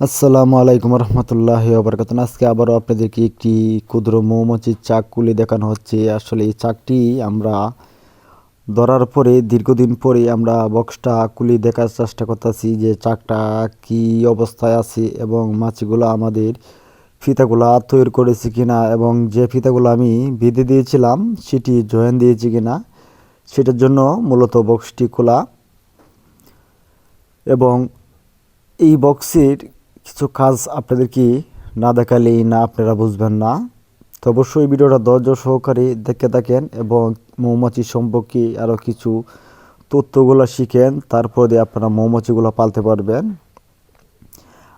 আসসালামু আলাইকুম রহমতুল্লাহ বরকাত আজকে আবারও আপনাদেরকে একটি ক্ষুদ্র মৌমাছির চাক কুলি দেখানো হচ্ছে। আসলে এই চাকটি আমরা ধরার পরে, দীর্ঘদিন পরে আমরা বক্সটা কুলি দেখার চেষ্টা করতেছি যে চাকটা কি অবস্থায় আছে এবং মাছিগুলো আমাদের ফিতাগুলা তৈরি করেছি কিনা এবং যে ফিতাগুলো আমি বেঁধে দিয়েছিলাম, সেটি জয়েন দিয়েছি কিনা, সেটার জন্য মূলত বক্সটি খোলা এবং এই বক্সের কিছু কাজ আপনাদেরকে না দেখালেই না আপনারা বুঝবেন না। তো অবশ্যই ভিডিওটা ধৈর্য সহকারে দেখে থাকেন এবং মৌমাছি সম্পর্কে আরও কিছু তথ্যগুলো শিখেন, তারপর দিয়ে আপনারা মৌমাছিগুলো পালতে পারবেন।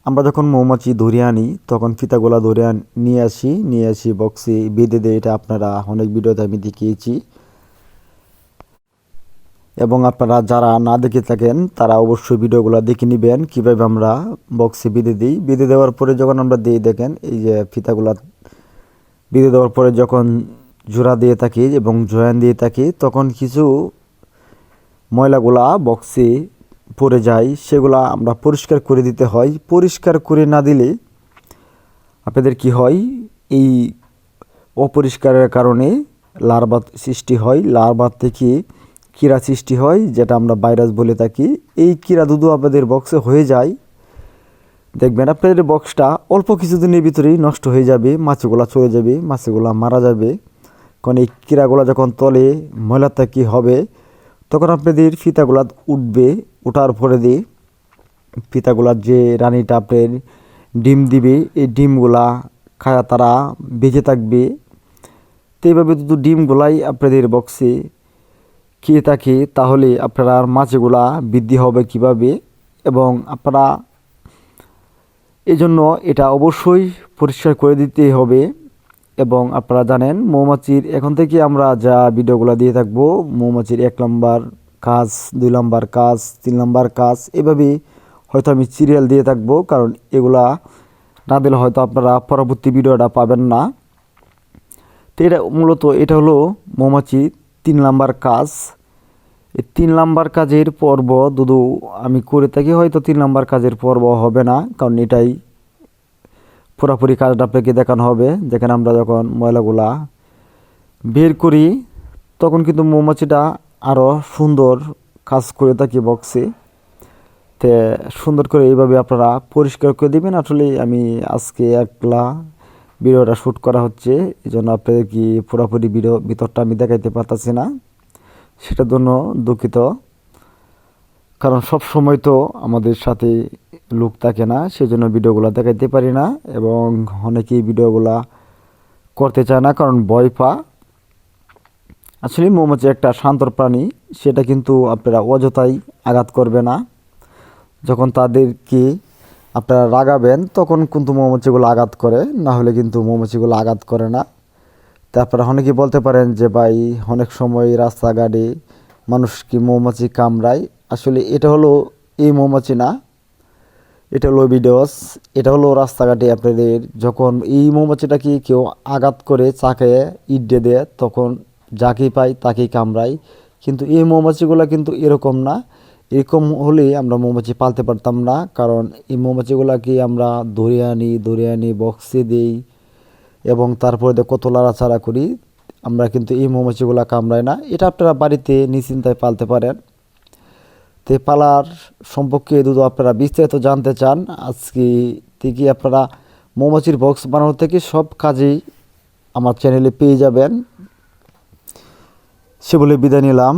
আমরা যখন মৌমাছি ধরে আনি, তখন ফিতাগুলো ধরে নিয়ে আসি নিয়ে আসি বক্সে বেঁধে দিয়ে এটা আপনারা অনেক ভিডিওতে আমি দেখিয়েছি। এবং আপনারা যারা না দেখে থাকেন, তারা অবশ্যই ভিডিওগুলো দেখে নেবেন। কীভাবে আমরা বক্সে বিঁধে দিই? বিঁধে দেওয়ার পরে যখন আমরা দিয়ে দেখেন এই যে ফিতাগুলা বিঁধে দেওয়ার পরে যখন জোড়া দিয়ে থাকি এবং জয়েন দিয়ে থাকি, তখন কিছু ময়লাগুলা বক্সে পড়ে যায়। সেগুলা আমরা পরিষ্কার করে দিতে হয়। পরিষ্কার করে না দিলে আপনাদের কি হয়? এই অপরিষ্কারের কারণে লার্ভা সৃষ্টি হয়। লার্ভা থেকে কীরা সৃষ্টি হয়, যেটা আমরা ভাইরাস বলে থাকি। এই কীরা দুধু আপনাদের বক্সে হয়ে যায়। দেখবেন, আপনাদের বক্সটা অল্প কিছুদিনের ভিতরেই নষ্ট হয়ে যাবে, মাছগুলা চলে যাবে, মাছগুলা মারা যাবে। কারণ এই কীড়াগুলা যখন তলে ময়লাটা কী হবে, তখন আপনাদের ফিতাগুলা উঠবে ওঠার পরে দিয়ে ফিতাগুলার যে রানীটা আপনার ডিম দিবে, এই ডিমগুলা খায়া তারা বেঁচে থাকবে। তো এইভাবে যদি ডিমগুলাই আপনাদের বক্সে খেয়ে থাকে, তাহলে আপনার মাছগুলা বৃদ্ধি হবে কীভাবে? এবং আপনারা এই জন্য এটা অবশ্যই পরিষ্কার করে দিতে হবে। এবং আপনারা জানেন, মৌমাছির, এখন থেকে আমরা যা ভিডিওগুলো দিয়ে থাকব, মৌমাছির এক নম্বর কাজ, দুই নম্বর কাজ, তিন নম্বর কাজ, এভাবে হয়তো আমি সিরিয়াল দিয়ে থাকব, কারণ এগুলা না দিলে হয়তো আপনারা পরবর্তী ভিডিওটা পাবেন না। তো এটা মূলত এটা হলো মৌমাছি তিন নাম্বার কাজ। এই তিন নাম্বার কাজের পর্ব দুদু আমি করে থাকি, হয়তো তিন নাম্বার কাজের পর্ব হবে না, কারণ এটাই পুরোপুরি কাজটা আপনাকে দেখানো হবে। যেখানে আমরা যখন ময়লাগুলা বের করি, তখন কিন্তু মৌমাছিটা আরও সুন্দর কাজ করে থাকি বক্সে তে সুন্দর করে এইভাবে আপনারা পরিষ্কার করে দেবেন। আসলে আমি আজকে একলা ভিডিওটা শ্যুট করা হচ্ছে এই জন্য আপনাদের কি পুরোপুরি ভিডিও ভিতরটা আমি দেখাইতে পারতাছি না। সেটার জন্য দুঃখিত। কারণ সব সময় তো আমাদের সাথে লোক থাকে না সেই জন্য ভিডিওগুলো দেখাইতে পারি না এবং অনেকেই ভিডিওগুলা করতে চায় না কারণ ভয় পা। আসলে মৌমাছি একটা শান্তর প্রাণী, সেটা কিন্তু আপনারা অযথাই আঘাত করবে না। যখন তাদেরকে আপনারা রাগাবেন, তখন কিন্তু মৌমাছিগুলো আঘাত করে, না হলে কিন্তু মৌমাছিগুলো আঘাত করে না। তা আপনারা অনেকে বলতে পারেন যে, ভাই, অনেক সময় রাস্তাঘাটে মানুষ কি মৌমাছি কামড়ায়? আসলে এটা হলো এই মৌমাছি না, এটা হলো ভিডিওস। এটা হলো রাস্তাঘাটে আপনাদের যখন এই মৌমাছিটাকে কেউ আঘাত করে চাকে ইট দিয়ে তখন যাকেই পায় তাকেই কামড়ায়। কিন্তু এই মৌমাছিগুলো কিন্তু এরকম না। এরকম হলে আমরা মৌমাছি পালতে পারতাম না, কারণ এই মৌমাছিগুলোকে আমরা ধরে আনি ধরে আনি, বক্সে দিই এবং তারপরে কত লাড়াচাড়া করি। আমরা কিন্তু এই মৌমাছিগুলো কামড়াই না। এটা আপনারা বাড়িতে নিশ্চিন্তায় পালতে পারেন। তো পালার সম্পর্কে যদি আপনারা বিস্তারিত জানতে চান, আজকে থেকে আপনারা মৌমাছির বক্স বানানো থেকে সব কাজেই আমার চ্যানেলে পেয়ে যাবেন। সে বলে বিদায় নিলাম।